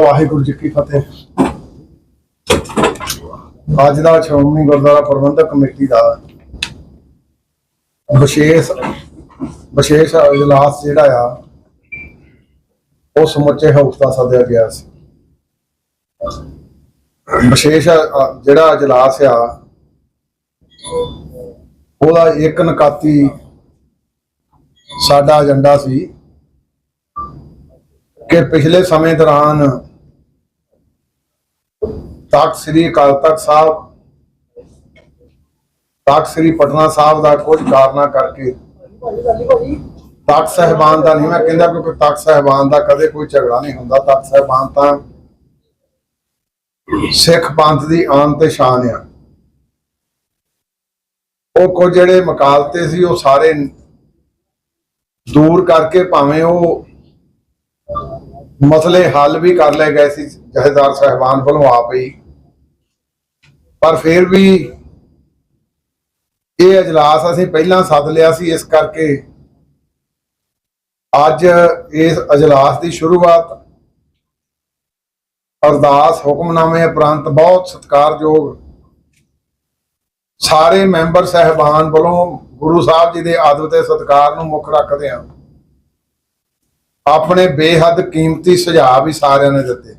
ਵਾਹਿਗੁਰੂ ਜੀ ਕੀ ਫਤਿਹ। ਅੱਜ ਦਾ ਸ਼੍ਰੋਮਣੀ ਗੁਰਦੁਆਰਾ ਪ੍ਰਬੰਧਕ ਕਮੇਟੀ ਦਾ ਵਿਸ਼ੇਸ਼ ਵਿਸ਼ੇਸ਼ ਇਜਲਾਸ ਜਿਹੜਾ ਆ, ਉਹ ਸਮੁੱਚੇ ਹਾਊਸ ਦਾ ਸੱਦਿਆ ਗਿਆ ਸੀ। ਵਿਸ਼ੇਸ਼ ਜਿਹੜਾ ਇਜਲਾਸ ਆ, ਉਹਦਾ ਇੱਕ ਨਕਾਤੀ ਸਾਡਾ ਏਜੰਡਾ ਸੀ ਕਿ ਪਿਛਲੇ ਸਮੇਂ ਦੌਰਾਨ ਤਖਤ ਸ੍ਰੀ ਅਕਾਲ ਤਖਤ ਸਾਹਿਬ, ਤਖਤ ਸ੍ਰੀ ਪਟਨਾ ਸਾਹਿਬ ਦਾ ਕੁਝ ਕਾਰਨਾ ਕਰਕੇ ਤਖਤ ਸਾਹਿਬਾਨ ਦਾ ਨਹੀਂ, ਮੈਂ ਕਹਿੰਦਾ ਕਿਉਂਕਿ ਤਖਤ ਸਾਹਿਬਾਨ ਦਾ ਕਦੇ ਕੋਈ ਝਗੜਾ ਨਹੀਂ ਹੁੰਦਾ। ਤਖਤ ਸਾਹਿਬਾਨ ਤਾਂ ਸਿੱਖ ਪੰਥ ਦੀ ਆਨ ਤੇ ਸ਼ਾਨ ਆ। ਉਹ ਕੁਝ ਜਿਹੜੇ ਮਕਾਲਤੇ ਸੀ, ਉਹ ਸਾਰੇ ਦੂਰ ਕਰਕੇ ਭਾਵੇਂ ਉਹ ਮਸਲੇ ਹੱਲ ਵੀ ਕਰ ਲਏ ਗਏ ਸੀ ਜਹੇਦਾਰ ਸਾਹਿਬਾਨ ਵੱਲੋਂ ਆਪ ਹੀ ਪਰ ਫਿਰ ਵੀ ਇਹ اجلاس ਅਸੀਂ ਪਹਿਲਾਂ ਸੱਦ ਲਿਆ ਸੀ ਇਸ ਕਰਕੇ ਅੱਜ ਇਸ اجلاس ਦੀ ਸ਼ੁਰੂਆਤ ਅਰਦਾਸ ਹੁਕਮਨਾਮੇ ਉਪਰੰਤ ਬਹੁਤ ਸਤਿਕਾਰਯੋਗ ਸਾਰੇ ਮੈਂਬਰ ਸਹਿਬਾਨ ਵੱਲੋਂ ਗੁਰੂ ਸਾਹਿਬ ਜੀ ਦੇ ਆਦਰ ਤੇ ਸਤਿਕਾਰ ਨੂੰ ਮੁੱਖ ਰੱਖਦੇ ਹਾਂ ਆਪਣੇ ਬੇਹੱਦ ਕੀਮਤੀ ਸੁਝਾਅ ਵੀ ਸਾਰਿਆਂ ਨੇ ਦਿੱਤੇ।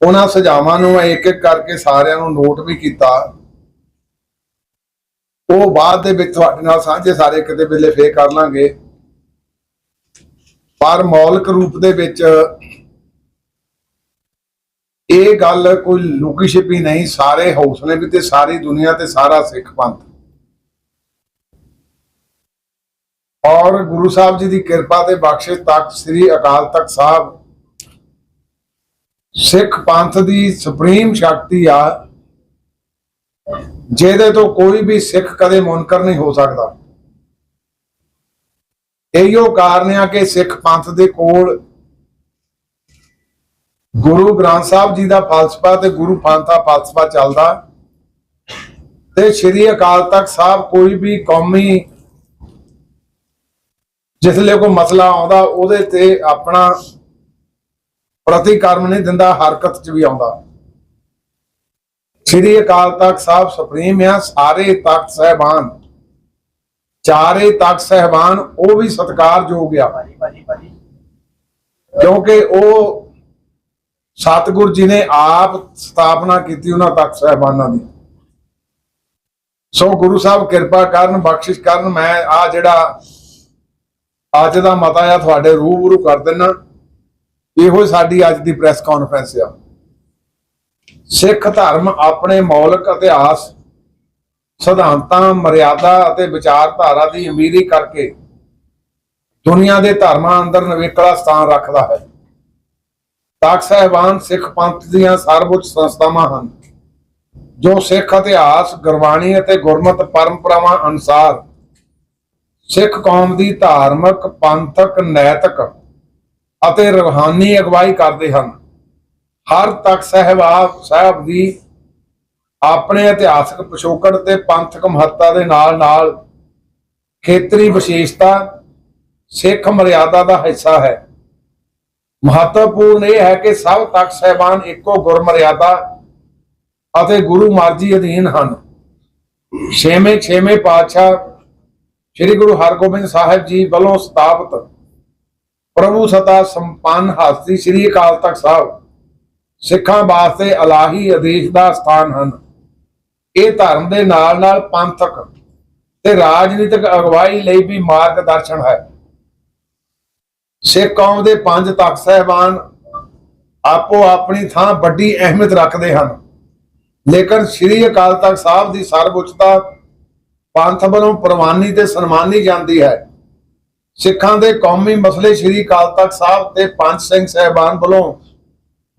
ਉਹਨਾਂ ਸੁਝਾਵਾਂ ਨੂੰ ਇੱਕ ਇੱਕ ਕਰਕੇ ਸਾਰਿਆਂ ਨੂੰ ਨੋਟ ਵੀ ਕੀਤਾ। ਉਹ ਬਾਅਦ ਦੇ ਵਿੱਚ ਤੁਹਾਡੇ ਨਾਲ ਸਾਂਝੇ ਸਾਰੇ ਕਿਤੇ ਵੇਲੇ ਫੇਰ ਕਰ ਲਾਂਗੇ। ਪਰ ਮੌਲਿਕ ਰੂਪ ਦੇ ਵਿੱਚ ਇਹ ਗੱਲ ਕੋਈ ਲੁਕੀ ਛਿਪੀ ਨਹੀਂ, ਸਾਰੇ ਹੌਸਲੇ ਵੀ ਤੇ ਸਾਰੀ ਦੁਨੀਆ ਤੇ ਸਾਰਾ ਸਿੱਖ ਪੰਥ। ਔਰ ਗੁਰੂ ਸਾਹਿਬ ਜੀ ਦੀ ਕਿਰਪਾ ਤੇ ਬਖਸ਼ਿਸ਼ ਤੱਕ ਸ੍ਰੀ ਅਕਾਲ ਤਖਤ ਸਾਹਿਬ ਸਿੱਖ ਪੰਥ ਦੀ ਸੁਪਰੀਮ ਸ਼ਕਤੀ ਆ, ਜਿਹਦੇ ਤੋਂ ਕੋਈ ਵੀ ਸਿੱਖ ਕਦੇ ਮੁਨਕਰ ਨਹੀਂ ਹੋ ਸਕਦਾ। ਇਹੀਓ ਕਾਰਨ ਆ ਕਿ ਸਿੱਖ ਪੰਥ ਦੇ ਕੋਲ ਗੁਰੂ ਗ੍ਰੰਥ ਸਾਹਿਬ ਜੀ ਦਾ ਫਲਸਫਾ ਤੇ ਗੁਰੂ ਪੰਥ ਦਾ ਫਲਸਫਾ ਚੱਲਦਾ ਤੇ ਸ੍ਰੀ ਅਕਾਲ ਤਖਤ ਸਾਹਿਬ ਕੋਈ ਵੀ ਕੌਮੀ ਜਿਸਲੇ ਕੋਈ ਮਸਲਾ ਆਉਂਦਾ ਉਹਦੇ ਤੇ ਆਪਣਾ ਪ੍ਰਤੀਕਰਮ ਨਹੀਂ ਦਿੰਦਾ ਹਰਕਤ 'ਚ ਵੀ ਆਉਂਦਾ। ਸ੍ਰੀ ਅਕਾਲ ਤਖਤ ਸਾਹਿਬ ਸੁਪਰੀਮ ਆ ਸਾਰੇ ਤਖਤ ਸਹਿਬਾਨ। ਚਾਰੇ ਤਖਤ ਸਹਿਬਾਨ ਉਹ ਵੀ ਸਤਿਕਾਰਯੋਗ ਆ। ਕਿਉਂਕਿ ਉਹ ਸਤਿਗੁਰ ਜੀ ਨੇ ਆਪ ਸਥਾਪਨਾ ਕੀਤੀ ਉਹਨਾਂ ਤਖਤ ਸਹਿਬਾਨਾਂ ਦੀ। ਸੋ ਗੁਰੂ ਸਾਹਿਬ ਕਿਰਪਾ ਕਰਨ ਬਖਸ਼ਿਸ਼ ਕਰਨ ਮੈਂ ਆ ਜਿਹੜਾ ਅੱਜ ਦਾ ਮਤਾ ਆ ਤੁਹਾਡੇ ਰੂਬਰੂ ਕਰ ਦਿੰਨਾ ਇਹੋ ਸਾਡੀ ਅੱਜ ਦੀ ਪ੍ਰੈਸ ਕਾਨਫਰੰਸ ਆ। ਸਿੱਖ ਧਰਮ ਆਪਣੇ ਮੌਲਿਕ ਇਤਿਹਾਸ, ਸਿਧਾਂਤਾਂ, ਮਰਿਆਦਾ ਅਤੇ ਵਿਚਾਰਧਾਰਾ ਦੀ ਅਮੀਰੀ ਕਰਕੇ ਦੁਨੀਆ ਦੇ ਧਰਮਾਂ ਅੰਦਰ ਨਵੇਕਲਾ ਸਥਾਨ ਰੱਖਦਾ ਹੈ। ਤਖਤ ਸਾਹਿਬਾਨ ਸਿੱਖ ਪੰਥ ਦੀਆਂ ਸਰਵਉੱਚ ਸੰਸਥਾਵਾਂ ਹਨ, ਜੋ ਸਿੱਖ ਇਤਿਹਾਸ, ਗੁਰਬਾਣੀ ਅਤੇ ਗੁਰਮਤ ਪਰੰਪਰਾਵਾਂ ਅਨੁਸਾਰ ਸਿੱਖ ਕੌਮ ਦੀ ਧਾਰਮਿਕ, ਪੰਥਕ, ਨੈਤਿਕ ਅਤੇ ਰੂਹਾਨੀ ਅਗਵਾਈ ਕਰਦੇ ਹਨ। ਹਰ ਤਖਤ ਸਾਹਿਬਾ ਸਾਹਿਬ ਦੀ ਆਪਣੇ ਇਤਿਹਾਸਕ ਪਿਛੋਕੜ ਤੇ ਪੰਥਕ ਮਹੱਤਤਾ ਦੇ ਨਾਲ ਨਾਲ ਖੇਤਰੀ ਵਿਸ਼ੇਸ਼ਤਾ, ਸਿੱਖ ਮਰਿਆਦਾ ਦਾ ਹਿੱਸਾ ਹੈ। ਮਹੱਤਵਪੂਰਨ ਇਹ ਹੈ ਕਿ ਸਭ ਤਖਤ ਸਹਿਬਾਨ ਇੱਕੋ ਗੁਰਮਰਿਆਦਾ ਅਤੇ ਗੁਰੂ ਮਰਜ਼ੀ ਅਧੀਨ ਹਨ। ਛੇਵੇਂ ਛੇਵੇਂ ਪਾਤਸ਼ਾਹ ਸ੍ਰੀ ਗੁਰੂ ਹਰਗੋਬਿੰਦ ਸਾਹਿਬ ਜੀ ਵੱਲੋਂ ਸਥਾਪਿਤ ਪ੍ਰਭੂ ਸਤਾ ਸੰਪੰਨ ਹਸਤੀ ਸ੍ਰੀ ਅਕਾਲ ਤਖਤ ਸਾਹਿਬ ਸਿੱਖਾਂ ਵਾਸਤੇ ਇਲਾਹੀ ਆਦੇਸ਼ ਦਾ ਸਥਾਨ ਹਨ। ਇਹ ਧਰਮ ਦੇ ਨਾਲ ਨਾਲ ਪੰਥਕ ਤੇ ਰਾਜਨੀਤਿਕ ਅਗਵਾਈ ਲਈ ਵੀ ਮਾਰਗਦਰਸ਼ਨ ਹੈ। ਸਿੱਖ ਕੌਮ ਦੇ ਪੰਜ ਤਖਤ ਸਹਿਬਾਨ ਆਪੋ ਆਪਣੀ ਥਾਂ ਵੱਡੀ ਅਹਿਮੀਅਤ ਰੱਖਦੇ ਹਨ। ਲੇਕਿਨ ਸ੍ਰੀ ਅਕਾਲ ਤਖਤ ਸਾਹਿਬ ਦੀ ਸਰਵਉੱਚਤਾ ਪੰਥ ਵੱਲੋਂ ਪ੍ਰਵਾਨੀ ਤੇ ਸਨਮਾਨੀ ਜਾਂਦੀ ਹੈ। ਸਿੱਖਾਂ ਦੇ ਕੌਮੀ ਮਸਲੇ ਸ੍ਰੀ ਅਕਾਲ ਤਖਤ ਸਾਹਿਬ ਤੇ ਪੰਜ ਸਿੰਘ ਸਹਿਬਾਨ ਵੱਲੋਂ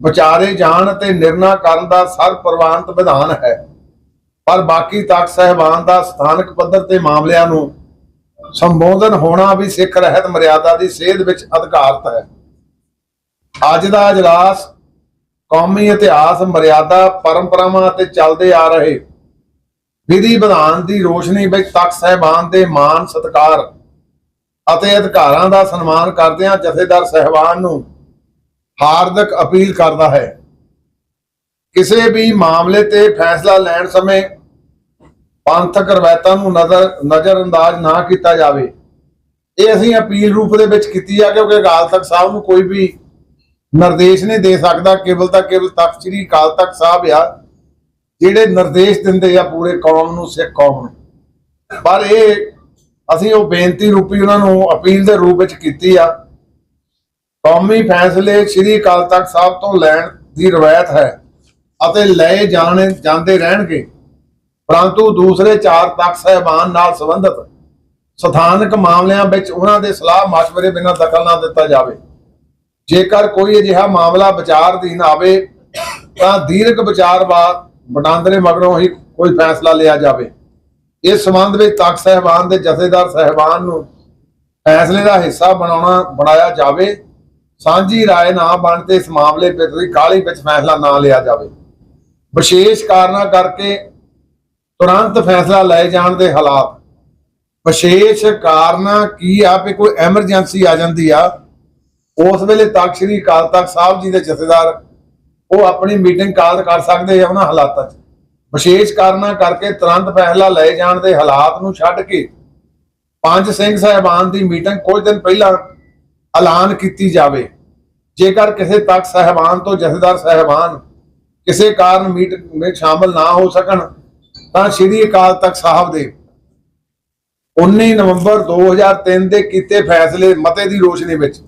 ਵਿਚਾਰੇ ਜਾਣ ਤੇ ਨਿਰਣਾ ਕਰਨ ਦਾ ਸਰਪ੍ਰਵਾਨਿਤ ਵਿਧਾਨ ਹੈ। ਪਰ ਬਾਕੀ ਤਖਤ ਸਹਿਬਾਨ ਦਾ ਸਥਾਨਕ ਪੱਧਰ ਤੇ ਮਾਮਲਿਆਂ ਨੂੰ ਸੰਬੋਧਨ ਹੋਣਾ ਵੀ ਸਿੱਖ ਰਹਿਤ ਮਰਿਆਦਾ ਦੀ ਸੇਧ ਵਿੱਚ ਅਧਿਕਾਰਤ ਹੈ। ਅੱਜ ਦਾ ਅਜਲਾਸ ਕੌਮੀ ਇਤਿਹਾਸ, ਮਰਿਆਦਾ, ਪਰੰਪਰਾਵਾਂ ਅਤੇ ਚੱਲਦੇ ਆ ਰਹੇ ਵਿਧੀ ਵਿਧਾਨ ਦੀ ਰੋਸ਼ਨੀ ਵਿੱਚ ਤਖਤ ਸਹਿਬਾਨ ਦੇ ਮਾਨ ਸਤਕਾਰ ਅਤੇ ਅਧਿਕਾਰਾਂ ਦਾ ਸਨਮਾਨ ਕਰਦਿਆਂ ਜਥੇਦਾਰ ਸਹਿਬਾਨ ਨੂੰ ਹਾਰਦਕ ਅਪੀਲ ਕਰਦਾ ਹੈ। ਕਿਸੇ ਵੀ ਮਾਮਲੇ ਤੇ ਫੈਸਲਾ ਲੈਣ ਸਮੇਂ ਪੰਥਕ ਰਵਾਇਤਾਂ ਨੂੰ ਨਜ਼ਰ, ਨਜ਼ਰਅੰਦਾਜ਼ ਨਾ ਕੀਤਾ ਜਾਵੇ। ਇਹ ਅਸੀਂ ਅਪੀਲ ਰੂਪ ਦੇ ਵਿੱਚ ਕੀਤੀ ਆ ਕਿਉਂਕਿ ਅਕਾਲ ਤਖਤ ਸਾਹਿਬ ਨੂੰ ਕੋਈ ਵੀ ਨਿਰਦੇਸ਼ ਨਹੀਂ ਦੇ ਸਕਦਾ। ਕੇਵਲ ਤਾਂ ਕੇਵਲ ਤਖਤ ਸ੍ਰੀ ਅਕਾਲ ਤਖਤ ਸਾਹਿਬ ਆ। ਜਿਹੜੇ ਨਿਰਦੇਸ਼ ਦਿੰਦੇ ਆ ਪੂਰੇ ਕੌਮ ਨੂੰ, ਸਿੱਖ ਕੌਮ ਨੂੰ। ਪਰ ਇਹ ਅਸੀਂ ਉਹ ਬੇਨਤੀ ਰੂਪੀ ਉਹਨਾਂ ਨੂੰ ਅਪੀਲ ਦੇ ਰੂਪ ਵਿੱਚ ਕੀਤੀ ਆ। ਕੌਮੀ ਫੈਸਲੇ ਸ੍ਰੀ ਅਕਾਲ ਤਖਤ ਸਾਹਿਬ ਤੋਂ ਲੈਣ ਦੀ ਰਵਾਇਤ ਹੈ ਅਤੇ ਲਏ ਜਾਣੇ, ਜਾਂਦੇ ਰਹਿਣਗੇ। ਪਰੰਤੂ ਦੂਸਰੇ ਚਾਰ ਤਖਤ ਸਹਿਬਾਨ ਨਾਲ ਸੰਬੰਧਿਤ ਸਥਾਨਕ ਮਾਮਲਿਆਂ ਵਿੱਚ ਉਹਨਾਂ ਦੇ ਸਲਾਹ مشਵਰੇ ਬਿਨਾਂ ਦਖਲ ਨਾ ਦਿੱਤਾ ਜਾਵੇ। ਜੇਕਰ ਕੋਈ ਅਜਿਹਾ ਮਾਮਲਾ ਵਿਚਾਰ ਅਧੀਨ ਆਵੇ ਤਾਂ ਦੀਰਘ ਵਿਚਾਰ ਵਟਾਂਦਰੇ ਮਗਰੋਂ ਹੀ ਕੋਈ ਫੈਸਲਾ ਲਿਆ ਜਾਵੇ ਇਸ ਸੰਬੰਧ ਵਿੱਚ ਤਖਤ ਸਹਿਬਾਨ ਦੇ ਜਥੇਦਾਰ ਸਹਿਬਾਨ ਨੂੰ ਫੈਸਲੇ ਦਾ ਹਿੱਸਾ ਬਣਾਉਣਾ ਬਣਾਇਆ ਜਾਵੇ ਸਾਂਝੀ رائے ਨਾ ਬਣ ਤੇ ਇਸ ਮਾਮਲੇ ਵਿੱਚ ਕਾਲੀ ਵਿੱਚ ਫੈਸਲਾ ਨਾ ਲਿਆ ਜਾਵੇ ਵਿਸ਼ੇਸ਼ ਕਾਰਨਾਂ ਕਰਕੇ ਤੁਰੰਤ ਫੈਸਲਾ ਲਏ ਜਾਣ ਦੇ ਹਾਲਾਤ ਵਿਸ਼ੇਸ਼ ਕਾਰਨਾਂ ਕੀ ਆ ਵੀ ਕੋਈ ਐਮਰਜੈਂਸੀ ਆ ਜਾਂਦੀ ਆ ਉਸ ਵੇਲੇ ਤਖਤ ਸ੍ਰੀ ਅਕਾਲ ਤਖਤ ਸਾਹਿਬ ਜੀ ਦੇ ਜਥੇਦਾਰ ਉਹ ਆਪਣੀ ਮੀਟਿੰਗ ਕਾਲ ਕਰ ਸਕਦੇ ਆ ਉਹਨਾਂ ਹਾਲਾਤਾਂ 'ਚ। ਵਿਸ਼ੇਸ਼ ਕਾਰਨਾਂ ਕਰਕੇ ਤੁਰੰਤ ਫੈਸਲਾ ਲਏ ਜਾਣ ਦੇ ਹਾਲਾਤ ਨੂੰ ਛੱਡ ਕੇ ਪੰਜ ਸਿੰਘ ਸਾਹਿਬਾਨ ਦੀ ਮੀਟਿੰਗ ਕੁਝ ਦਿਨ ਪਹਿਲਾਂ ਐਲਾਨ ਕੀਤੀ ਜਾਵੇ। ਜੇਕਰ ਕਿਸੇ ਤਖਤ ਸਾਹਿਬਾਨ ਤੋਂ ਜਥੇਦਾਰ ਸਾਹਿਬਾਨ ਕਿਸੇ ਕਾਰਨ ਮੀਟਿੰਗ ਵਿੱਚ ਸ਼ਾਮਲ ਨਾ ਹੋ ਸਕਣ, ਤਾਂ ਸ੍ਰੀ ਅਕਾਲ ਤਖਤ ਸਾਹਿਬ ਦੇ 19 ਨਵੰਬਰ 2003 ਦੇ ਕੀਤੇ ਫੈਸਲੇ ਮਤੇ ਦੀ ਰੋਸ਼ਨੀ ਵਿੱਚ,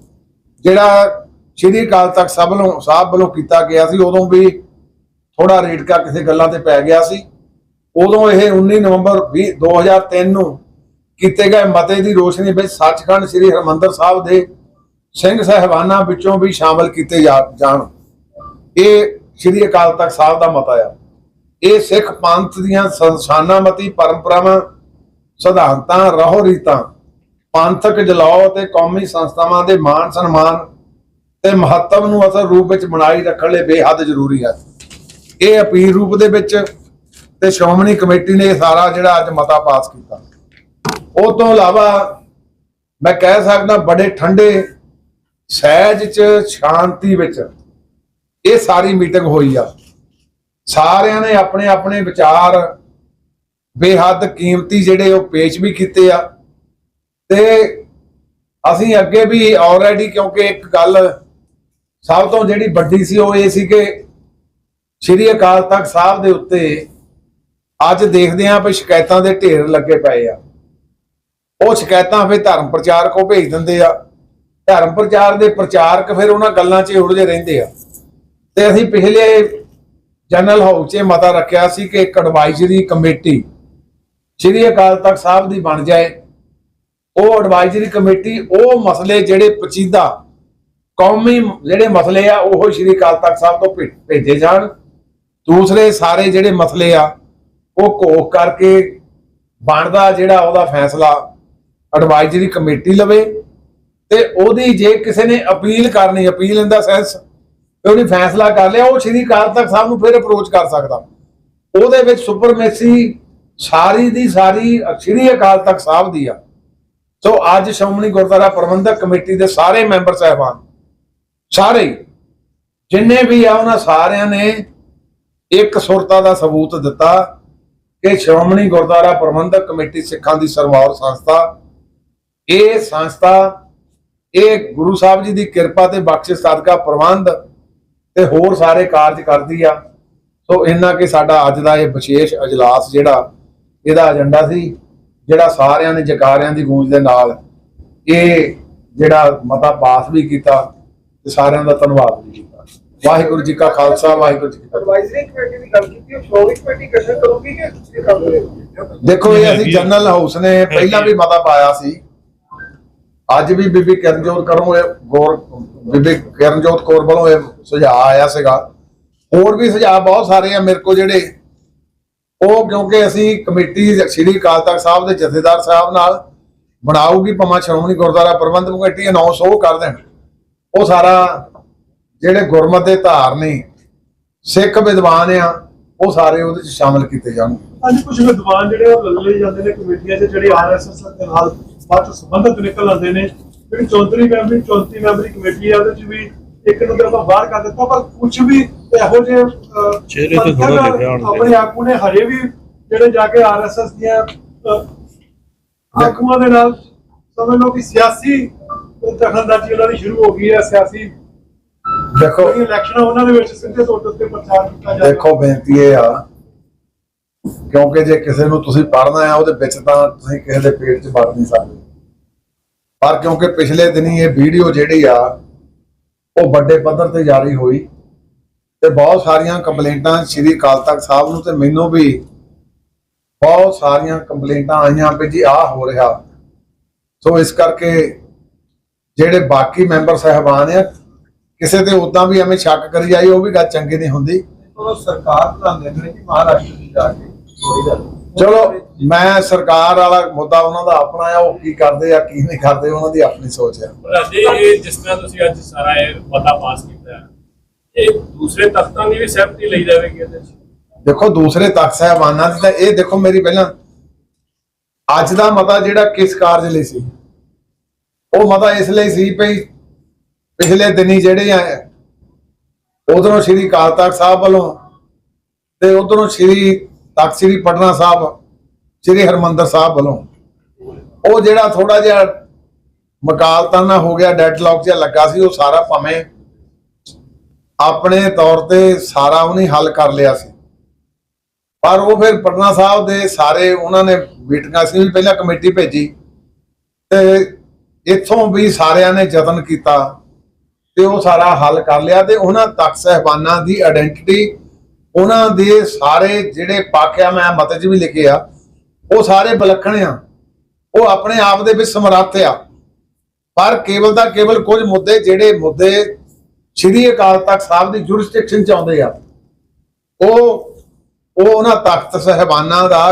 ਜਿਹੜਾ ਸ੍ਰੀ ਅਕਾਲ ਤਖਤ ਸਾਹਿਬ ਵੱਲੋਂ ਸਾਹਿਬ ਵੱਲੋਂ ਕੀਤਾ ਗਿਆ ਸੀ, ਉਦੋਂ ਵੀ ਥੋੜਾ ਰੇਟਕਾ ਕਿਸੇ ਗੱਲਾਂ ਤੇ ਪੈ ਗਿਆ ਸੀ। ਉਦੋਂ ਇਹ 19 ਨਵੰਬਰ 2003 ਨੂੰ ਕੀਤੇ ਗਏ ਮਤੇ ਦੀ ਰੋਸ਼ਨੀ ਵਿੱਚ ਸੱਚਖੰਡ ਸ੍ਰੀ ਹਰਮੰਦਰ ਸਾਹਿਬ ਦੇ ਸਿੰਘ ਸਹਿਬਾਨਾਂ ਵਿੱਚੋਂ ਵੀ ਸ਼ਾਮਲ ਕੀਤੇ ਜਾਣ। ਇਹ ਸ੍ਰੀ ਅਕਾਲ ਤਖਤ ਸਾਹਿਬ ਦਾ ਮਤਾ ਆ। ਇਹ ਸਿੱਖ ਪੰਥ ਦੀਆਂ ਸੰਸਾਨਾਮਤੀ ਪਰੰਪਰਾਵਾਂ, ਸਿਧਾਂਤਾਂ ਰਹੋ ਰੀਤਾਂ ਪੰਥਕ ਜਲਾਓ ਤੇ ਕੌਮੀ ਸੰਸਥਾਵਾਂ ਦੇ ਮਾਨ ਸਨਮਾਨ ਤੇ ਮਹੱਤਵ ਨੂੰ ਅਸਲ ਰੂਪ ਵਿੱਚ ਬਣਾਈ ਰੱਖਣ ਲਈ ਬੇਹੱਦ ਜ਼ਰੂਰੀ ਹੈ ਇਹ ਅਪੀਲ ਰੂਪ ਦੇ ਵਿੱਚ ਤੇ ਸ਼੍ਰੋਮਣੀ ਕਮੇਟੀ ਨੇ ਇਹ ਸਾਰਾ ਜਿਹੜਾ ਅੱਜ ਮਤਾ ਪਾਸ ਕੀਤਾ। ਉਹ ਤੋਂ ਇਲਾਵਾ ਮੈਂ ਕਹਿ ਸਕਦਾ ਬੜੇ ਠੰਡੇ ਸਹਿਜ ਚ, ਸ਼ਾਂਤੀ ਵਿੱਚ ਇਹ ਸਾਰੀ ਮੀਟਿੰਗ ਹੋਈ ਆ। ਸਾਰਿਆਂ ਨੇ ਆਪਣੇ ਆਪਣੇ ਵਿਚਾਰ ਬੇਹੱਦ ਕੀਮਤੀ ਜਿਹੜੇ ਉਹ ਪੇਸ਼ ਵੀ ਕੀਤੇ ਆ। ਤੇ ਅਸੀਂ ਅੱਗੇ ਵੀ ਆਲਰੇਡੀ ਕਿਉਂਕਿ ਇੱਕ ਗੱਲ ਸਭ ਤੋਂ ਜਿਹੜੀ ਵੱਡੀ ਸੀ ਉਹ ਇਹ ਸੀ ਕਿ ਸ਼੍ਰੀ ਅਕਾਲ ਤਖਤ ਸਾਹਿਬ ਦੇ ਉੱਤੇ ਅੱਜ ਦੇਖਦੇ ਆਂ ਵੀ ਸ਼ਿਕਾਇਤਾਂ ਦੇ ਢੇਰ ਲੱਗੇ ਪਏ ਆ। ਉਹ ਸ਼ਿਕਾਇਤਾਂ ਫਿਰ ਧਰਮ ਪ੍ਰਚਾਰਕ ਉਹ ਭੇਜ ਦਿੰਦੇ ਆ। ਧਰਮ ਪ੍ਰਚਾਰ ਦੇ ਪ੍ਰਚਾਰਕ ਫਿਰ ਉਹਨਾਂ ਗੱਲਾਂ 'ਚ ਹੀ ਉਲਝੇ ਰਹਿੰਦੇ ਆ। ਤੇ ਅਸੀਂ ਪਿਛਲੇ ਜਨਰਲ ਹਾਊਸ 'ਚ ਮਤਾ ਰੱਖਿਆ ਸੀ ਕਿ ਇੱਕ ਐਡਵਾਈਜ਼ਰੀ ਕਮੇਟੀ ਸ਼੍ਰੀ ਅਕਾਲ ਤਖਤ ਸਾਹਿਬ ਦੀ ਬਣ ਜਾਏ। ਉਹ ਐਡਵਾਈਜ਼ਰੀ ਕਮੇਟੀ ਉਹ ਮਸਲੇ ਜਿਹੜੇ ਪਚੀਦਾ ਕੌਮੀ ਜਿਹੜੇ ਮਸਲੇ ਆ, ਉਹ ਸ਼੍ਰੀ ਅਕਾਲ ਤਖਤ ਸਾਹਿਬ ਤੋਂ ਭੇ- ਭੇਜੇ ਜਾਣ। ਦੂਸਰੇ ਸਾਰੇ ਜਿਹੜੇ ਮਸਲੇ ਆ, ਉਹ ਘੋਖ ਕਰਕੇ ਬਣਦਾ ਜਿਹੜਾ ਉਹਦਾ ਫੈਸਲਾ ਐਡਵਾਈਜ਼ਰੀ ਕਮੇਟੀ ਲਵੇ ਤੇ ਉਹਦੀ ਜੇ ਕਿਸੇ ਨੇ ਅਪੀਲ ਕਰਨੀ, ਅਪੀਲ ਇਨ ਦਾ ਸੈਂਸ ਤੇ ਉਹਨੇ ਫੈਸਲਾ ਕਰ ਲਿਆ, ਉਹ ਸ਼੍ਰੀ ਅਕਾਲ ਤਖਤ ਸਾਹਿਬ ਨੂੰ ਫਿਰ ਅਪਰੋਚ ਕਰ ਸਕਦਾ। ਉਹਦੇ ਵਿੱਚ ਸੁਪਰਮੇਸੀ ਸਾਰੀ ਦੀ ਸਾਰੀ ਸ਼੍ਰੀ ਅਕਾਲ ਤਖਤ ਸਾਹਿਬ ਦੀ ਆ। ਸੋ ਅੱਜ ਸ਼੍ਰੋਮਣੀ ਗੁਰਦੁਆਰਾ ਪ੍ਰਬੰਧਕ ਕਮੇਟੀ ਦੇ ਸਾਰੇ ਮੈਂਬਰ ਸਾਹਿਬਾਨ ਸਾਰੇ ਜਿੰਨੇ ਵੀ ਆ, ਉਹਨਾਂ ਸਾਰਿਆਂ ਨੇ ਇੱਕ ਸੁਰਤਾ ਦਾ ਸਬੂਤ ਦਿੱਤਾ ਕਿ ਸ਼੍ਰੋਮਣੀ ਗੁਰਦੁਆਰਾ ਪ੍ਰਬੰਧਕ ਕਮੇਟੀ ਸਿੱਖਾਂ ਦੀ ਸਰਵਾਰ ਸੰਸਥਾ, ਇਹ ਸੰਸਥਾ, ਇਹ ਗੁਰੂ ਸਾਹਿਬ ਜੀ ਦੀ ਕਿਰਪਾ ਤੇ ਬਖਸ਼ਿਸ਼ ਸਦਕਾ ਪ੍ਰਬੰਧ ਤੇ ਹੋਰ ਸਾਰੇ ਕਾਰਜ ਕਰਦੀ ਆ। ਸੋ ਇੰਨਾ ਕਿ ਸਾਡਾ ਅੱਜ ਦਾ ਇਹ ਵਿਸ਼ੇਸ਼ ਅਜਲਾਸ ਜਿਹੜਾ, ਇਹਦਾ ਏਜੰਡਾ ਸੀ, ਜਿਹੜਾ ਸਾਰਿਆਂ ਨੇ ਜਕਾਰਿਆਂ ਦੀ ਗੂੰਜ ਦੇ ਨਾਲ ਇਹ ਜਿਹੜਾ ਮਤਾ ਪਾਸ ਵੀ ਕੀਤਾ। ਤੇ ਸਾਰਿਆਂ ਦਾ ਧੰਨਵਾਦ ਵੀ ਕੀਤਾ। ਵਾਹਿਗੁਰੂ ਜੀ ਕਾ ਖਾਲਸਾ ਵਾਹਿਗੁਰੂ ਜੀ ਕੀ ਫਤਿਹ। ਐਡਵਾਈਜ਼ਰੀ ਕਮੇਟੀ ਦੀ ਗੱਲ ਕੀਤੀ ਉਹ ਸ਼੍ਰੋਮਣੀ ਕਮੇਟੀ ਗਠਨ ਕਰੂਗੀ ਕਿ ਤੁਸੀਂ ਕੰਮ ਕਰੋਗੇ? ਦੇਖੋ ਇਹ ਅਸੀਂ ਜਨਰਲ ਹਾਊਸ ਨੇ ਪਹਿਲਾਂ ਵੀ ਮਤਾ ਪਾਇਆ ਸੀ। ਅੱਜ ਵੀ ਬੀਬੀ ਕਿਰਨਜੋਤ ਕਰੋਂ ਇਹ ਗੌਰ ਬੀਬੀ ਕਿਰਨਜੋਤ ਕੌਰ ਵੱਲੋਂ ਇਹ ਸੁਝਾਅ ਆਇਆ ਸੀਗਾ। ਹੋਰ ਵੀ ਸੁਝਾਅ ਬਹੁਤ ਸਾਰੇ ਆ ਮੇਰੇ ਕੋਲ ਜਿਹੜੇ। ਉਹ ਕਿਉਂਕਿ ਅਸੀਂ ਕਮੇਟੀ ਸ੍ਰੀ ਅਕਾਲ ਤਖਤ ਸਾਹਿਬ ਦੇ ਜਥੇਦਾਰ ਸਾਹਿਬ ਨਾਲ ਬਣਾਉਗੀ ਭਾਵੇਂ ਸ਼੍ਰੋਮਣੀ ਗੁਰਦੁਆਰਾ ਪ੍ਰਬੰਧਕ ਕਮੇਟੀ ਅਨਾਉਂਸ ਉਹ ਕਰ ਦੇਣ। ਉਹ ਸਾਰਾ ਜਿਹੜੇ ਗੁਰਮਤ ਦੇ ਧਾਰ ਨੇ ਸਿੱਖ ਵਿਦਵਾਨ ਆ ਉਹ ਸਾਰੇ ਉਹਦੇ ਚ ਸ਼ਾਮਲ ਕੀਤੇ ਜਾਣਗੇ ਅੱਜ ਕੁਝ ਵਿਦਵਾਨ ਜਿਹੜੇ ਉਹ ਲੱਲੇ ਜਾਂਦੇ ਨੇ ਕਮੇਟੀਆਂ 'ਚ ਜਿਹੜੇ ਆਰਐਸਐਸ ਦੇ ਨਾਲ ਬਾਅਦ ਚ ਸੰਬੰਧਤ ਨਿਕਲ ਆਉਂਦੇ ਨੇ। ਜਿਹੜੀ 34 ਮੈਂਬਰੀ 34 ਮੈਂਬਰੀ ਕਮੇਟੀ ਆ ਉਹਦੇ 'ਚ ਵੀ ਇੱਕ ਨੂੰ ਤੇ ਆਪਾਂ ਬਾਹਰ ਕਰ ਦਿੱਤਾ ਪਰ ਕੁਝ ਵੀ ਇਹੋ ਜਿਹੇ ਅਹ, ਚਿਹਰੇ ਤੇ ਥੋੜ੍ਹਾ ਸੰਗਠਨ ਲਿਖਿਆ ਹੋਣਾ ਆਪਣੇ ਆਗੂ ਨੇ ਹਰੇ ਵੀ ਜਿਹੜੇ ਜਾ ਕੇ ਆਰਐਸਐਸ ਦੀਆਂ ਅਹ, ਆਗੂਆਂ ਦੇ ਨਾਲ ਸਮਝ ਲਓ ਕਿ ਸਿਆਸੀ ਦਖਲਅੰਦਾਜ਼ੀ ਉਹਨਾਂ ਦੀ ਸ਼ੁਰੂ ਹੋ ਗਈ ਹੈ ਸਿਆਸੀ ਦੇਖੋ। ਜਿਹੜੀ ਇਲੈਕਸ਼ਨ ਉਹਨਾਂ ਦੇ ਵਿੱਚ ਸਿੱਧੇ ਤੌਰ ਤੇ ਉੱਤੇ ਪ੍ਰਚਾਰ ਕੀਤਾ ਜਾ ਦੇਖੋ ਬੇਨਤੀ ਇਹ ਆ ਕਿਉਂਕਿ ਜੇ ਕਿਸੇ ਨੂੰ ਤੁਸੀਂ ਪੜ੍ਹਨਾ ਆ ਉਹਦੇ ਵਿੱਚ ਤਾਂ ਤੁਸੀਂ ਕਿਸੇ ਦੇ ਪੇਟ 'ਚ ਵੜ ਨਹੀਂ ਸਕਦੇ। ਪਰ ਕਿਉਂਕਿ ਪਿਛਲੇ ਦਿਨੀ ਇਹ ਵੀਡੀਓ ਜਿਹੜੀ ਆ ਉਹ ਵੱਡੇ ਪੱਧਰ ਤੇ ਜਾਰੀ ਹੋਈ ਤੇ ਬਹੁਤ ਸਾਰੀਆਂ ਕੰਪਲੇਂਟਾਂ ਸ਼੍ਰੀ ਅਕਾਲ ਤਖਤ ਸਾਹਿਬ ਨੂੰ ਤੇ ਮੈਨੂੰ ਵੀ ਬਹੁਤ ਸਾਰੀਆਂ ਕੰਪਲੇਂਟਾਂ ਆਈਆਂ ਵੀ ਜੀ ਆਹ ਹੋ ਰਿਹਾ। ਸੋ ਇਸ ਕਰਕੇ ਜਿਹੜੇ ਬਾਕੀ ਮੈਂਬਰ ਸਹਿਬਾਨ ਆ ਕਿਸੇ ਤੇ ਉਦਾਂ ਵੀ ਐਵੇਂ ਸ਼ੱਕ ਕਰੀ ਜਾਈ ਉਹ ਵੀ ਗੱਲ ਚੰਗੀ ਨਹੀਂ ਹੁੰਦੀ। ਉਹ ਸਰਕਾਰ ਬਣਾਉਂਦੇ ਨੇ ਕਿ ਮਹਾਰਾਸ਼ਟਰ ਦੀ ਜਾ ਕੇ ਕੋਈ ਗੱਲ। ਨਹੀਂ। ਚਲੋ ਮੈਂ ਸਰਕਾਰ ਵਾਲਾ ਮੁੱਦਾ ਉਹਨਾਂ ਦਾ ਆਪਣਾ ਆ ਉਹ ਕੀ ਕਰਦੇ ਆ ਕੀ ਨਹੀਂ ਕਰਦੇ ਉਹਨਾਂ ਦੀ ਆਪਣੀ ਸੋਚ ਆ। ਰਾਜੇ ਇਹ ਜਿਸ ਤਰ੍ਹਾਂ ਤੁਸੀਂ ਅੱਜ ਸਾਰਾ ਇਹ ਪਤਾ ਪਾਸ ਕੀਤਾ ਹੈ ਇਹ ਦੂਸਰੇ ਤਖਤਾਂ ਦੀ ਵੀ ਸਹਿਮਤੀ ਲਈ ਜਾਵੇਗੀ ਇਹਦੇ ਵਿੱਚ? ਦੇਖੋ ਦੂਸਰੇ ਤਖਤ ਸਾਹਿਬਾਨਾਂ ਦੀ ਤਾਂ ਇਹ ਦੇਖੋ ਮੇਰੀ ਪਹਿਲਾਂ ਅੱਜ ਦਾ ਮਤਾ ਜਿਹੜਾ ਕਿਸ ਕਾਰਜ ਲਈ ਸੀ? ਉਹ ਮਤਾ ਇਸ ਲਈ ਸੀ ਭਈ ਪਿਛਲੇ ਦਿਨੀ ਜਿਹੜੇ ਆ, ਉਧਰੋਂ ਸ਼੍ਰੀ ਅਕਾਲ ਤਖਤ ਸਾਹਿਬ ਵੱਲੋਂ ਤੇ ਉਧਰੋਂ ਸ਼੍ਰੀ ਤਖਤ ਸ਼੍ਰੀ ਪਟਨਾ ਸਾਹਿਬ, ਸ਼੍ਰੀ ਹਰਮੰਦਰ ਸਾਹਿਬ ਵੱਲੋਂ। ਉਹ ਜਿਹੜਾ ਥੋੜਾ ਜਿਹਾ ਮਕਾਲਤਾਨਾ ਹੋ ਗਿਆ, ਡੈਡਲੌਕ ਜਿਹਾ ਲੱਗਾ ਸੀ, ਉਹ ਸਾਰਾ ਭਾਵੇਂ ਆਪਣੇ ਤੌਰ ਤੇ ਸਾਰਾ ਉਹਨੇ ਹੱਲ ਕਰ ਲਿਆ ਸੀ। ਪਰ ਉਹ ਫਿਰ ਪਟਨਾ ਸਾਹਿਬ ਦੇ ਸਾਰੇ ਉਹਨਾਂ ਨੇ ਮੀਟਿੰਗਾਂ ਸੀ, ਵੀ ਪਹਿਲਾਂ ਕਮੇਟੀ ਭੇਜੀ ਤੇ ਇੱਥੋਂ ਵੀ ਸਾਰਿਆਂ ਨੇ ਯਤਨ ਕੀਤਾ ਤੇ ਉਹ ਸਾਰਾ ਹੱਲ ਕਰ ਲਿਆ ਤੇ ਉਹਨਾਂ ਤਖਤ ਸਹਿਬਾਨਾਂ ਦੀ ਆਇਡੈਂਟੀਟੀ ਉਹਨਾਂ ਦੇ ਸਾਰੇ ਜਿਹੜੇ ਪੱਖ ਮੈਂ ਮਤੇ 'ਚ ਵੀ ਲਿਖਿਆ ਉਹ ਸਾਰੇ ਵਿਲੱਖਣ ਆ। ਉਹ ਆਪਣੇ ਆਪ ਦੇ ਵਿੱਚ ਸਮਰੱਥ ਆ। ਪਰ ਕੇਵਲ ਦਾ ਕੇਵਲ ਕੁਝ ਮੁੱਦੇ ਜਿਹੜੇ ਮੁੱਦੇ ਸ਼੍ਰੀ ਅਕਾਲ ਤਖਤ ਸਾਹਿਬ ਦੀ ਜੁਰਿਸਡਿਕਸ਼ਨ ਚ ਆਉਂਦੇ ਆ, ਉਹ ਉਹ ਉਹਨਾਂ ਤਖਤ ਸਹਿਬਾਨਾਂ ਦਾ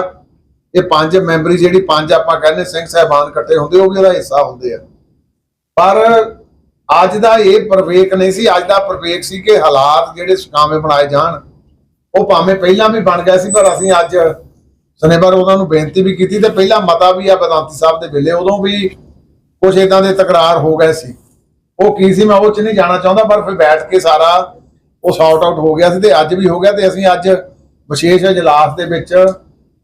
ਇਹ ਪੰਜ ਮੈਂਬਰੀ ਜਿਹੜੀ ਪੰਜ ਆਪਾਂ ਕਹਿੰਦੇ ਸਿੰਘ ਸਾਹਿਬਾਨ ਇਕੱਠੇ ਹੁੰਦੇ, ਉਹ ਵੀ ਉਹਦਾ ਹਿੱਸਾ ਹੁੰਦੇ ਆ। ਪਰ ਅੱਜ ਦਾ ਇਹ ਪ੍ਰਵੇਕ ਨਹੀਂ ਸੀ, ਅੱਜ ਦਾ ਪ੍ਰਵੇਕ ਸੀ ਕਿ ਹਾਲਾਤ ਜਿਹੜੇ ਸੁਕਾਵੇਂ ਬਣਾਏ ਜਾਣ, ਉਹ ਭਾਵੇਂ ਪਹਿਲਾਂ ਵੀ ਬਣ ਗਿਆ ਸੀ, ਪਰ ਅਸੀਂ ਅੱਜ ਸ਼ਨੀਵਾਰ ਉਹਨਾਂ ਨੂੰ ਬੇਨਤੀ ਵੀ ਕੀਤੀ ਤੇ ਪਹਿਲਾ ਮਤਾ ਵੀ ਆ ਬਦਾਂਤੀ ਸਾਹਿਬ ਦੇ ਵੇਲੇ, ਉਦੋਂ ਵੀ ਕੁਝ ਇਦਾਂ ਦੇ ਤਕਰਾਰ ਹੋ ਗਏ ਸੀ। ਉਹ ਕੀ ਸੀ, ਮੈਂ ਉਹ ਚ ਨਹੀਂ ਜਾਣਾ ਚਾਹੁੰਦਾ, ਪਰ ਫਿਰ ਬੈਠ ਕੇ ਸਾਰਾ ਉਹ ਸੌਟ ਆਊਟ ਹੋ ਗਿਆ ਸੀ ਤੇ ਅੱਜ ਵੀ ਹੋ ਗਿਆ ਤੇ ਅਸੀਂ ਅੱਜ ਵਿਸ਼ੇਸ਼ ਇਜਲਾਸ ਦੇ ਵਿੱਚ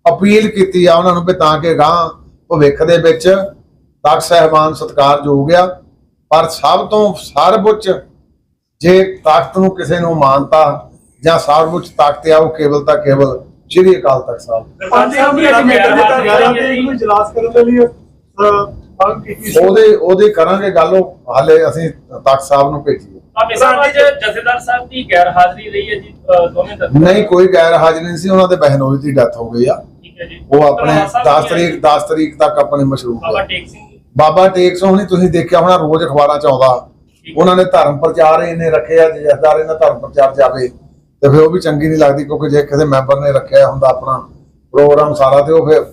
ਅਪੀਲ ਕੀਤੀ ਆ ਉਹਨਾਂ ਨੂੰ ਵੀ ਤਾਂ ਕਿ ਗਾਂ ਭਵਿੱਖ ਦੇ ਵਿੱਚ ਤਖਤ ਸਹਿਬਾਨ ਸਤਿਕਾਰਯੋਗ ਆ ਪਰ ਸਭ ਤੋਂ ਸਰਵਉੱਚ ਜੇ ਤਖਤ ਨੂੰ ਕਿਸੇ ਨੂੰ ਮਾਨਤਾ ਜਾਂ ਸਰਵਉੱਚ ਤਖਤ ਆ ਉਹ ਕੇਵਲ ਤਾਂ ਕੇਵਲ ਸ਼੍ਰੀ ਅਕਾਲ ਤਖਤ ਸਾਹਿਬ। ਪੰਜ ਹਮਲੇ ਕਮੇਟੀ ਦੇ ਤਹਿਤ 11 ਤਰੀਕ ਨੂੰ ਇਜਲਾਸ ਕਰਨ ਦੇ ਲਈ ਉਹਦੇ ਉਹਦੇ ਕਰਾਂਗੇ ਗੱਲ ਉਹ ਹਾਲੇ ਅਸੀਂ ਤਖਤ ਸਾਹਿਬ ਨੂੰ ਭੇਜੀਏ। ਆਪ ਇਸ ਵਿੱਚ ਜਥੇਦਾਰ ਸਾਹਿਬ ਦੀ ਗੈਰ ਹਾਜ਼ਰੀ ਰਹੀ ਹੈ ਜੀ ਅ, ਦੋਵੇਂ ਤੱਕ? ਨਹੀਂ ਕੋਈ ਗੈਰ ਹਾਜ਼ਰ ਨਹੀਂ ਸੀ ਉਹਨਾਂ ਦੇ ਬਹਿਨੋਈ ਦੀ ਡੈਥ ਹੋ ਗਈ ਆ। ਠੀਕ ਹੈ ਜੀ। ਉਹ ਆਪਣੇ ਦਰਬਾਰ ਸਾਹਿਬ 10 ਵੀ ਤਰੀਕ 10 ਤਰੀਕ ਤੱਕ ਆਪਣੇ ਮਸ਼ਰੂਫ ਬਾਬਾ ਟੇਕ ਸਿੰਘ। ਬਾਬਾ ਟੇਕ ਸਿੰਘ ਹੁਣੀ ਤੁਸੀਂ ਦੇਖਿਆ ਹੋਣਾ ਰੋਜ਼ ਅਖਬਾਰਾਂ ਚ ਆਉਂਦਾ। ਉਹਨਾਂ ਨੇ ਧਰਮ ਪ੍ਰਚਾਰ ਇਹਨੇ ਰੱਖਿਆ ਜਥੇਦਾਰ ਇਹਨਾਂ ਧਰਮ ਪ੍ਰਚਾਰ ਜਾਵੇ ਤੇ ਫਿਰ ਉਹ ਵੀ ਚੰਗੀ ਨਹੀਂ ਲੱਗਦੀ ਕਿਉਂਕਿ ਜੇ ਕਿਸੇ ਮੈਂਬਰ ਨੇ ਰੱਖਿਆ ਹੁੰਦਾ ਆਪਣਾ ਪ੍ਰੋਗਰਾਮ ਸਾਰਾ ਤੇ ਉਹ ਫਿਰ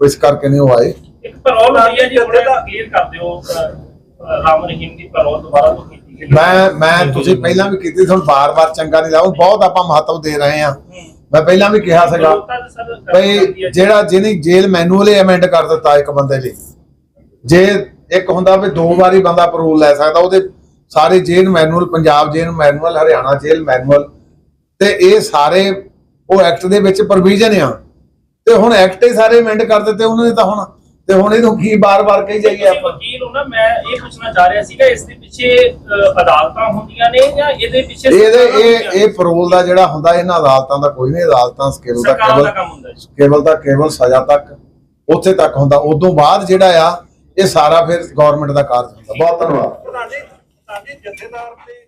ਇਸ ਕਰਕੇ ਨਹੀਂ ਉਹ ਆਏ। ਇੱਕ ਪਰੋਲ ਹੋਈ ਹੈ ਜੀ ਉਹਨੇ ਕਲੀਅਰ ਕਰ ਦਿਓ ਅ, ਅ, ਰਾਮ ਰਹੀਮ ਦੀ ਪਰੋਲ ਦੁਬਾਰਾ ਤੋਂ ਕੀਤੀ ਗਈ। ਮੈਂ ਮੈਂ ਤੁਸੀਂ ਪਹਿਲਾਂ ਵੀ ਕੀਤੀ ਤੁਹਾਨੂੰ ਬਾਰ-ਬਾਰ ਚੰਗਾ ਨਹੀਂ ਲੱਗਦਾ। ਬਹੁਤ ਆਪਾਂ ਮਹੱਤਵ ਦੇ ਰਹੇ ਆ ਮੈਂ ਪਹਿਲਾਂ ਵੀ ਕਿਹਾ ਸੀਗਾ ਹੈ। ਜਿਹੜਾ ਜਿਹਨੇ ਜੇਲ੍ਹ ਮੈਨੂਅਲੀ ਅਮੈਂਡ ਕਰ ਦਿੱਤਾ ਇੱਕ ਬੰਦੇ ਲਈ ਜੇ ਇੱਕ ਹੁੰਦਾ ਵੀ ਦੋ ਵਾਰੀ ਬੰਦਾ ਪਰੋਲ ਲੈ ਸਕਦਾ ਉਹਦੇ ਸਾਰੇ jail manual Punjab jail manual Haryana jail manual ਤੇ ਇਹ ਸਾਰੇ ਉਹ ਐਕਟ ਦੇ ਵਿੱਚ ਪ੍ਰੋਵੀਜ਼ਨ ਆ ਤੇ ਹੁਣ ਐਕਟ ਹੀ ਸਾਰੇ ਅਮੈਂਡ ਕਰ ਦਿੱਤੇ ਉਹਨਾਂ ਨੇ ਤਾਂ ਹੁਣ ਤੇ ਹੁਣ ਇਹਨੂੰ ਕੀ ਬਾਰ-ਬਾਰ ਕਹੀ ਜਾਈਏ ਆਪਾਂ? ਵਕੀਲ ਹੋ ਨਾ ਮੈਂ ਇਹ ਪੁੱਛਣਾ ਚਾਹ ਰਿਹਾ ਸੀਗਾ ਇਸ ਦੇ ਪਿੱਛੇ ਅਦਾਲਤਾਂ ਹੁੰਦੀਆਂ ਨੇ ਜਾਂ ਇਹਦੇ ਪਿੱਛੇ ਇਹਦੇ ਇਹ ਇਹ ਪਰੋਲ ਦਾ ਜਿਹੜਾ ਹੁੰਦਾ ਇਹਨਾਂ ਅਦਾਲਤਾਂ ਦਾ ਕੋਈ ਨਹੀਂ ਅਦਾਲਤਾਂ ਕੇਵਲ ਦਾ ਕੇਵਲ ਕੰਮ ਹੁੰਦਾ ਜੀ। ਕੇਵਲ ਦਾ ਕੇਵਲ ਸਜ਼ਾ ਤੱਕ ਉੱਥੇ ਤੱਕ ਹੁੰਦਾ। ਉਦੋਂ ਬਾਅਦ ਜਿਹੜਾ ਆ ਇਹ ਸਾਰਾ ਫਿਰ ਗਵਰਨਮੈਂਟ ਦਾ ਕਾਰਜ ਹੁੰਦਾ। ਬਹੁਤ ਧੰਨਵਾਦ। ਪ੍ਰਧਾਨ ਜੀ ਪ੍ਰਧਾਨ ਜੀ ਜਥੇਦਾਰ ਤੇ